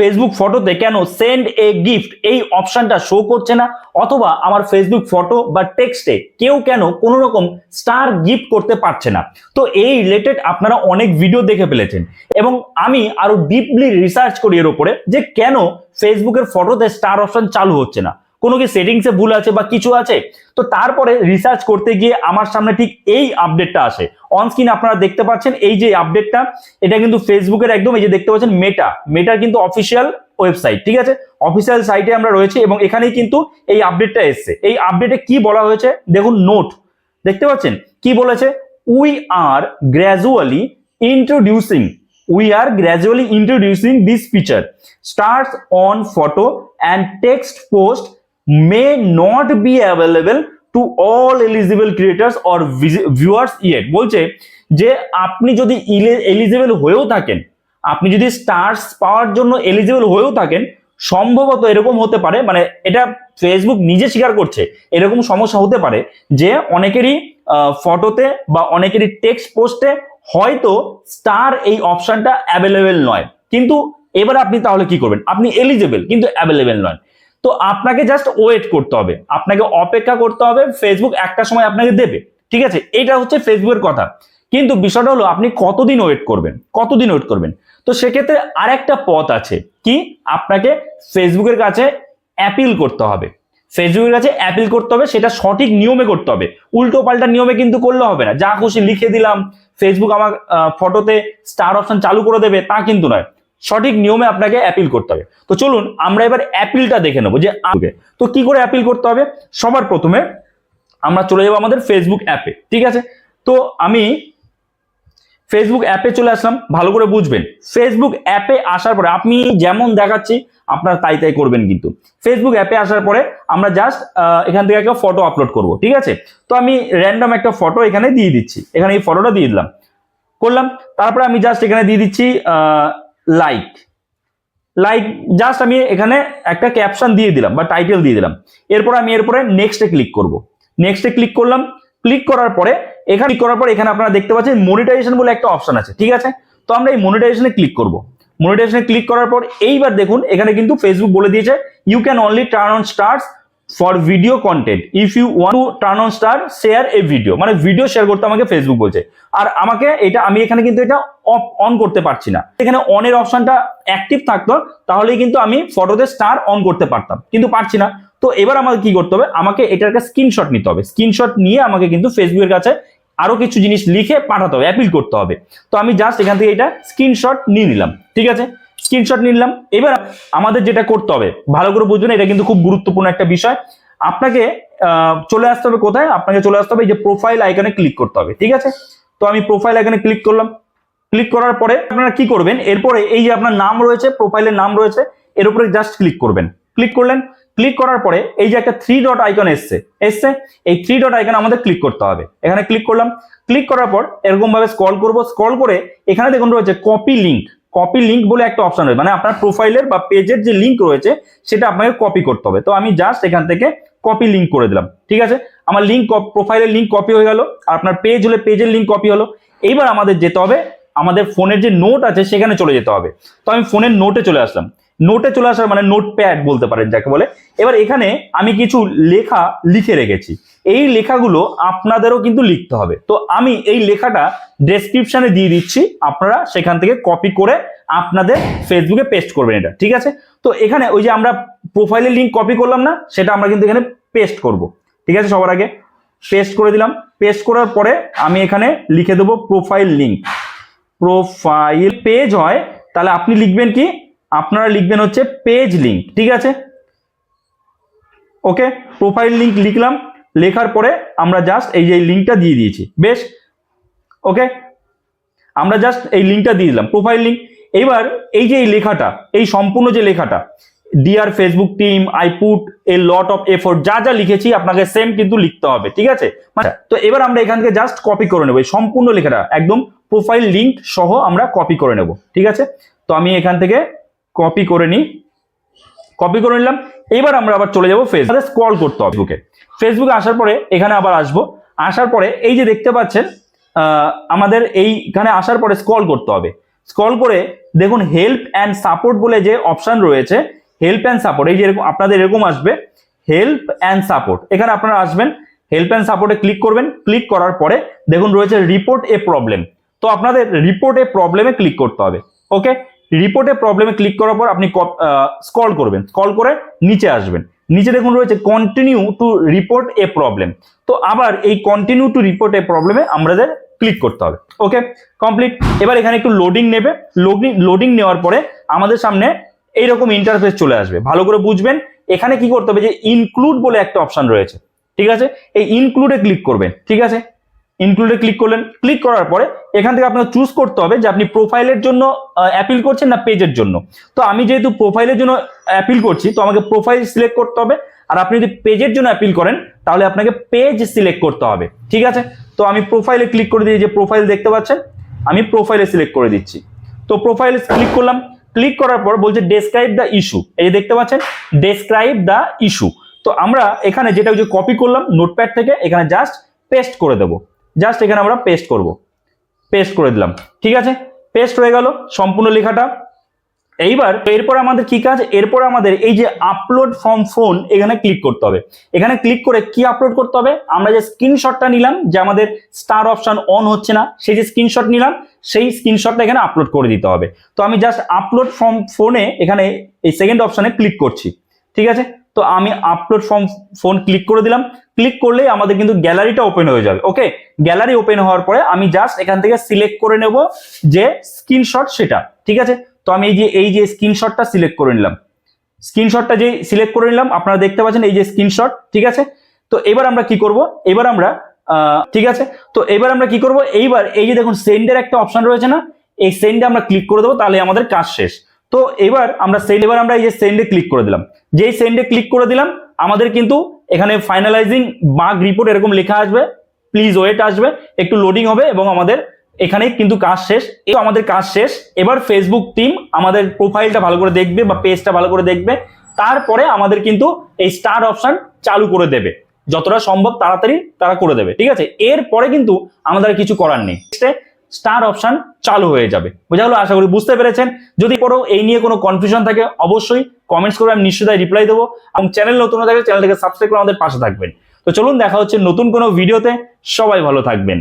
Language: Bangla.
ফেসবুক ফটোতে কেন সেন্ড এ গিফট এই অপশনটা শো করছে না? অথবা আমার ফেসবুক ফটো বা টেক্সটে কেউ কেন কোনো রকম স্টার গিফট করতে পারছে না? তো এই রিলেটেড আপনারা অনেক ভিডিও দেখে ফেলেছেন। এবং আমি আরও ডিপলি রিসার্চ করি এর উপরে যে কেন ফেসবুকের ফটোতে স্টার অপশন চালু হচ্ছে না? কোনো কি সেটিংসে ভুল আছে বা কিছু আছে? তো তারপরে রিসার্চ করতে গিয়ে আমার সামনে ঠিক এই আপডেটটা আসে। অন স্ক্রিন আপনারা দেখতে পাচ্ছেন এই যে আপডেটটা এটা কিন্তু ফেসবুকের একদম এই যে দেখতে পাচ্ছেন মেটা মেটার কিন্তু অফিসিয়াল ওয়েবসাইট ঠিক আছে? অফিসিয়াল সাইটে আমরা রয়েছে এবং এখানেই কিন্তু এই আপডেটটা এসছে। এই আপডেটে কি বলা হয়েছে? দেখুন নোট দেখতে পাচ্ছেন? কি বলেছে? We are gradually introducing we are gradually introducing this feature starts on photo and text post may not be available to all eligible or vis- viewers yet. বলছে যে আপনি যদি এলিজিবল হয়েও থাকেন, আপনি যদি স্টার্স পাওয়ার জন্য এলিজিবল হয়েও থাকেন, সম্ভবত এরকম হতে পারে মানে এটা ফেসবুক নিজে স্বীকার করছে, এরকম সমস্যা হতে পারে যে অনেকেরই ফটোতে বা অনেকেরই টেক্সট পোস্টে হয়তো স্টার এই অপশনটা অ্যাভেলেবেল নয়। কিন্তু এবার আপনি তাহলে কি করবেন? আপনি এলিজেবল কিন্তু অ্যাভেলেবেল নয়। তো আপনাকে জাস্ট ওয়েট করতে হবে। আপনাকে অপেক্ষা করতে হবে ফেসবুক একটা সময় আপনাকে দেবে। ঠিক আছে? এটা হচ্ছে ফেসবুকের কথা। কিন্তু বিষয়টা হলো, আপনি কতদিন ওয়েট করবেন? কতদিন ওয়েট করবেন? তো সেক্ষেত্রে আরেকটা পথ আছে। কি? আপনাকে ফেসবুকের কাছে অ্যাপিল করতে হবে। ফেসবুকের কাছে অ্যাপিল করতে হবে, সেটা সঠিক নিয়মে করতে হবে। উল্টো পাল্টা নিয়মে কিন্তু করলে হবে না। যা খুশি লিখে দিলাম। ফেসবুক আমার ফটোতে স্টার অপশন চালু করে দেবে, তা কিন্তু নয়। সঠিক নিয়মে আপনাকে অ্যাপিল করতে হবে। তো চলুন, আমরা এবার অ্যাপিলটা দেখে নেব যে তো কি করে অ্যাপিল করতে হবে? সবার প্রথমে আমরা চলে যাব আমাদের ফেসবুক অ্যাপে ঠিক আছে? তো আমি ফেসবুক অ্যাপে চলে আসলাম, ভালো করে বুঝবেন। ফেসবুক অ্যাপে আসার পরে, আপনি যেমন দেখাচ্ছি, আপনারা তাই তাই করবেন কিন্তু। ফেসবুক অ্যাপে আসার পরে, আমরা জাস্ট এখান থেকে একটা ফটো আপলোড করব, ঠিক আছে? তো আমি র্যান্ডম একটা ফটো এখানে দিয়ে দিচ্ছি। এখানে এই ফটোটা দিয়ে দিলাম। করলাম। তারপরে আমি জাস্ট এখানে দিয়ে দিচ্ছি লাইক লাইক জাস্ট আমি এখানে একটা ক্যাপশন দিয়ে দিলাম বা টাইটেল দিয়ে দিলাম। এরপর আমি এরপরে নেক্সটে ক্লিক করব। নেক্সটে ক্লিক করলাম। ক্লিক করার পরে, এখানে করার পর এখানে আপনারা দেখতে পাচ্ছেন মনিটাইজেশন বলে একটা অপশন আছে, ঠিক আছে? তো আমরা এই মনিটাইজেশনে ক্লিক করব। মনিটাইজেশনে ক্লিক করার পর, এইবার দেখুন, এখানে কিন্তু ফেসবুক বলে দিয়েছে you can only turn on stars for video content if you want to turn on star share a video মানে ভিডিও শেয়ার করতে আমাকে ফেসবুক বলছে। আর আমাকে এটা, আমি এখানে কিন্তু এটা অফ অন করতে পারছি না। এখানে অনের অপশনটা অ্যাক্টিভ থাকতো, তাহলেই কিন্তু আমি ফটোতে স্টার অন করতে পারতাম। কিন্তু পারছি না। তো এবার আমাকে কি করতে হবে? আমাকে এটার একটা স্ক্রিনশট নিতে হবে। স্ক্রিনশট নিয়ে আমাকে কিন্তু ফেসবুকের কাছে আরও কিছু জিনিস লিখে পাঠাতে হবে অ্যাপিল করতে হবে। তো আমি জাস্ট এখান থেকে এটা স্ক্রিনশট নিয়ে নিলাম। ঠিক আছে? স্ক্রিনশট নিলাম। এবার আমাদের যেটা করতে হবে, ভালো করে বুঝবেন এটা কিন্তু খুব গুরুত্বপূর্ণ একটা বিষয়। আপনাকে চলে আসতে হবে কোথায়? আপনাকে চলে আসতে হবে যে প্রোফাইল আইকনে ক্লিক করতে হবে, ঠিক আছে? তো আমি প্রোফাইল আইকনে ক্লিক করলাম। ক্লিক করার পরে আপনারা কি করবেন? এরপরে এই যে আপনার নাম রয়েছে প্রোফাইলের নাম রয়েছে, এর উপরে জাস্ট ক্লিক করবেন। ক্লিক করলেন ক্লিক করার পরে এই যে একটা থ্রি ডট আইকন এসছে এসছে, এই থ্রি ডট আইকন আমাদের ক্লিক করতে হবে। এখানে ক্লিক করলাম। ক্লিক করার পর এরকম ভাবে স্ক্রল করব। স্ক্রল করে এখানে দেখুন রয়েছে কপি লিংক কপি লিঙ্ক বলে একটা অপশন রয়েছে। মানে আপনার প্রোফাইলের বা পেজের যে লিঙ্ক রয়েছে, সেটা আপনাকে কপি করতে হবে। তো আমি জাস্ট এখান থেকে কপি লিঙ্ক করে দিলাম। ঠিক আছে? আমার লিঙ্ক প্রোফাইলের লিঙ্ক কপি হয়ে গেল। আর আপনার পেজ হলে পেজের লিঙ্ক কপি হলো। এইবার আমাদের যেতে হবে। আমাদের ফোনের যে নোট আছে, সেখানে চলে যেতে হবে। তো আমি ফোনের নোটে চলে আসলাম। নোটে চলে আসার মানে নোট প্যাড বলতে পারেন যাকে বলে। এবার এখানে আমি কিছু লেখা লিখে রেখেছি। এই লেখাগুলো আপনাদেরও কিন্তু লিখতে হবে। তো আমি এই লেখাটা ডেসক্রিপশনে দিয়ে দিচ্ছি। আপনারা সেখান থেকে কপি করে আপনাদের ফেসবুকে পেস্ট করবেন এটা, ঠিক আছে? তো এখানে ওই যে আমরা প্রোফাইলের লিঙ্ক কপি করলাম না, সেটা আমরা কিন্তু এখানে পেস্ট করব, ঠিক আছে সবার আগে? পেস্ট করে দিলাম। পেস্ট করার পরে আমি এখানে লিখে দেবো প্রোফাইল লিঙ্ক প্রোফাইল পেজ হয়, তাহলে আপনি লিখবেন কি? আপনারা লিখবেন হচ্ছে পেজ লিঙ্ক ঠিক আছে? ওকে প্রোফাইল লিঙ্ক লিখলাম, লেখার পরে আমরা জাস্ট এই যে লিঙ্কটা দিয়ে দিয়েছি, বেশ? ওকে আমরা জাস্ট এই লিঙ্কটা দিয়ে দিলাম প্রোফাইল লিঙ্ক এবার এই যে এই লেখাটা, এই সম্পূর্ণ যে লেখাটা dear Facebook team I put a lot of effort যা যা লিখেছি আপনাকে সেম কিন্তু লিখতে হবে, ঠিক আছে? মানে তো এবার আমরা এখান থেকে জাস্ট কপি করে নেব, এই সম্পূর্ণ লেখাটা, একদম প্রোফাইল লিঙ্ক সহ আমরা কপি করে নেব, ঠিক আছে? তো আমি এখান থেকে কপি করে নিই। কপি করে নিলাম। এবার আমরা আবার চলে যাব ফেসবুকে স্ক্রল করতে হবে ফেসবুকে ফেসবুকে আসার পরে এখানে আবার আসব। আসার পরে এই যে দেখতে পাচ্ছেন আমাদের এইখানে আসার পরে স্ক্রল করতে হবে। স্ক্রল করে দেখুন হেল্প অ্যান্ড সাপোর্ট বলে যে অপশন রয়েছে হেল্প অ্যান্ড সাপোর্ট এই যে এরকম আপনাদের এরকম আসবে হেল্প অ্যান্ড সাপোর্ট এখানে আপনারা আসবেন হেল্প অ্যান্ড সাপোর্টে ক্লিক করবেন। ক্লিক করার পরে দেখুন রয়েছে রিপোর্ট এ প্রবলেম তো আপনাদের রিপোর্ট এ প্রবলেমে ক্লিক করতে হবে। ওকে রিপোর্টে প্রবলেমে ক্লিক করার পর আপনি স্ক্রল করবেন। স্ক্রল করে নিচে আসবেন। নিচে দেখুন রয়েছে continue to report a problem তো আবার এই কন্টিনিউ টু রিপোর্ট এ প্রবলেমে আমাদের ক্লিক করতে হবে। ওকে কমপ্লিট এবার এখানে একটু লোডিং নেবে। লোডিং লোডিং নেওয়ার পরে আমাদের সামনে এইরকম ইন্টারফেস চলে আসবে। ভালো করে বুঝবেন। এখানে কি করতে হবে যে ইনক্লুড বলে একটা অপশন রয়েছে। ঠিক আছে? এই ইনক্লুডে ক্লিক করবেন। ঠিক আছে? ইনক্লুডে ক্লিক করলেন। ক্লিক করার পরে এখান থেকে আপনাকে চুজ করতে হবে যে আপনি প্রোফাইলের জন্য অ্যাপিল করছেন না পেজের জন্য। তো আমি যেহেতু প্রোফাইলের জন্য অ্যাপিল করছি, তো আমাকে প্রোফাইল সিলেক্ট করতে হবে। আর আপনি যদি পেজের জন্য অ্যাপিল করেন, তাহলে আপনাকে পেজ সিলেক্ট করতে হবে। ঠিক আছে? তো আমি প্রোফাইলে ক্লিক করে দিয়ে যে প্রোফাইল দেখতে পাচ্ছেন? আমি প্রোফাইলে সিলেক্ট করে দিচ্ছি। তো প্রোফাইলে ক্লিক করলাম। ক্লিক করার পর বলছে ডেসক্রাইব দ্য ইস্যু এই যে দেখতে পাচ্ছেন? ডেসক্রাইব দ্য ইস্যু তো আমরা এখানে যেটা যে কপি করলাম নোটপ্যাড থেকে, এখানে জাস্ট পেস্ট করে দেবো। জাস্ট এখানে আমরা পেস্ট করব। পেস্ট করে দিলাম। ঠিক আছে? পেস্ট হয়ে গেল সম্পূর্ণ লেখাটা। এইবার এরপর আমাদের কি কাজ? এরপর আমাদের এই যে আপলোড ফর্ম ফোন এখানে ক্লিক করতে হবে। এখানে ক্লিক করে কি আপলোড করতে হবে? আমরা যে স্ক্রিনশটটা নিলাম, যে আমাদের স্টার অপশন অন হচ্ছে না, সেই যে স্ক্রিনশট নিলাম, সেই স্ক্রিনশটটা এখানে আপলোড করে দিতে হবে। তো আমি জাস্ট আপলোড ফর্ম ফোনে এখানে এই সেকেন্ড অপশনে ক্লিক করছি। ঠিক আছে? তো আমি আপলোড ফর্ম ফোন ক্লিক করে দিলাম। ক্লিক করলেই আমাদের কিন্তু গ্যালারিটা ওপেন হয়ে যাবে ওকে গ্যালারি ওপেন হওয়ার পরে আমি জাস্ট এখান থেকে সিলেক্ট করে নেব যে স্ক্রিনশট সেটা, ঠিক আছে? তো আমি এই যে এই যে স্ক্রিনশটটা সিলেক্ট করে নিলাম। স্ক্রিনশটটা যে সিলেক্ট করে নিলাম, আপনারা দেখতে পাচ্ছেন এই যে স্ক্রিনশট ঠিক আছে? তো এবার আমরা কি করব? এবার আমরা ঠিক আছে? তো এবার আমরা কি করব? এইবার এই যে দেখুন সেন্ডের একটা অপশন রয়েছে না? এই সেন্ডে আমরা ক্লিক করে দেবো, তাহলে আমাদের কাজ শেষ। তো এবার আমরা সেন্ড এবার আমরা এই যে সেন্ডে ক্লিক করে দিলাম। যেই সেন্ডে ক্লিক করে দিলাম, আমাদের কিন্তু এখানে ফাইনালাইজিং বাগ রিপোর্ট এরকম লেখা আসবে। প্লিজ ওয়েট আসবে, একটু লোডিং হবে এবং আমাদের এখানেই কিন্তু কাজ শেষ। এই আমাদের কাজ শেষ। এবার ফেসবুক টিম আমাদের প্রোফাইলটা ভালো করে দেখবে বা পেজটা ভালো করে দেখবে। তারপরে আমাদের কিন্তু এই স্টার অপশন চালু করে দেবে। যতটা সম্ভব তাড়াতাড়ি তারা করে দেবে, ঠিক আছে? এরপরে কিন্তু আমাদের কিছু করার নেই। স্টার অপশন চালু হয়ে যাবে। বোঝা হলো আশা করি বুঝতে পেরেছেন। যদি পড়ো এই নিয়ে কোনো কনফিউশন থাকে, অবশ্যই কমেন্টস করে আমি নিশ্চয়ই রিপ্লাই দেবো এবং চ্যানেল নতুন থাকলে চ্যানেলটাকে সাবস্ক্রাইব করে আমাদের পাশে থাকবেন। তো চলুন, দেখা হচ্ছে নতুন কোনো ভিডিওতে সবাই ভালো থাকবেন।